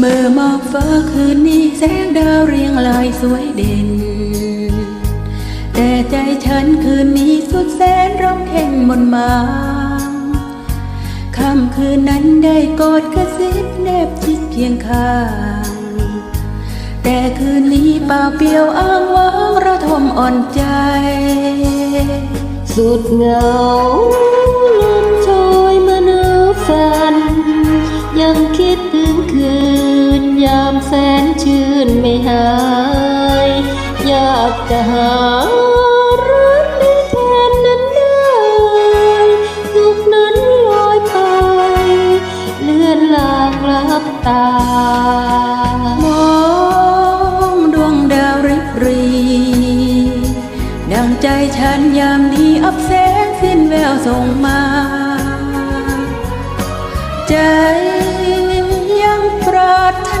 เมื่อมองฟ้าคืนนี้แสงดาวเรียงรายสวยเด่น แต่ใจฉันคืนนี้สุดแสนร้องเข่งมนมาค่ำคืนนั้นได้กอดกระซิบแนบชิดเคียงข้าง แต่คืนนี้เปล่าเปลี่ยวอ้างว้างระทมอ่อนใจ สุดเหงา นไม่หาย อยากจะหารักในแทนนั้นได้สุขนั้นลอยไป เลื่อนลางลับตา มองดวงดาวริบรี ดังใจฉันยามนี้อับแสงสิ้นแววส่งมา ใจยังปรารถ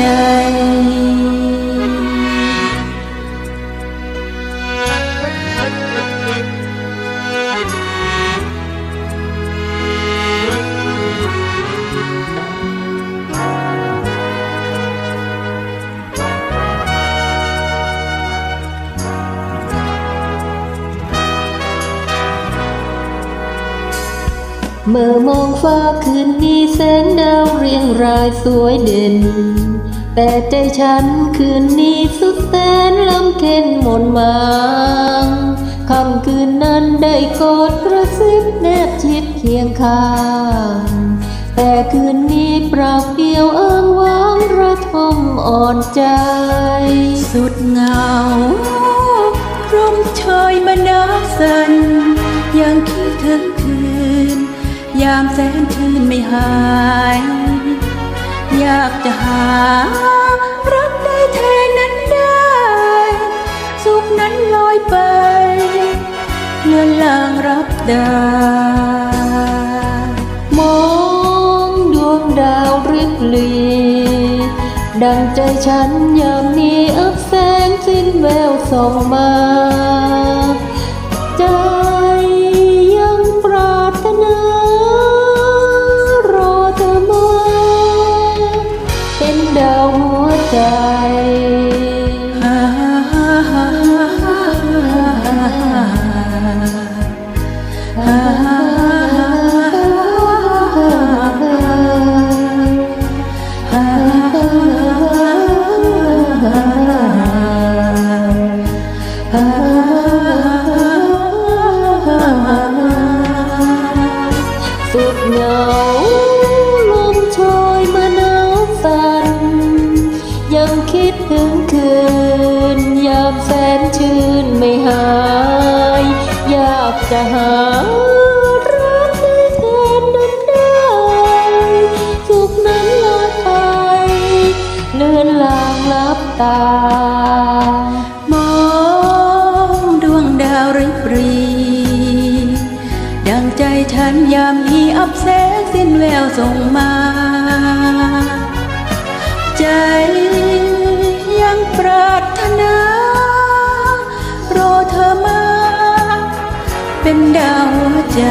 า เมื่อมองฟ้าคืนนี้แสงดาวเรียงรายสวยเด่น แต่ใจฉันคืนนี้สุดแสนลำเค็นหมนมางค่ำคืนนั้นได้กอดกระซิบแนบชิดเคียงข้าง แต่คืนนี้เปล่าเปลี่ยวอ้างว้างระทมอ่อนใจ สุดเหงาร่มเชยมานับสัน ยามแสนชื่นไม่หาย อยากจะหา รักได้แทนนั้นได้ สุขนั้นลอยไปเลื่อนลางรับดามองดวงดาวริบหลีดังใจฉันยามนี้อับแสงสิ้นแววส่องมา หัวใจสุดเหงาล เลื่อนลางลับตา มองดวงดาวริบรี ดังใจฉันยามนี้อับแสงสิ้นแววส่งมา ใจยังปรารถนารอเธอมา เป็นดาวหัวใจ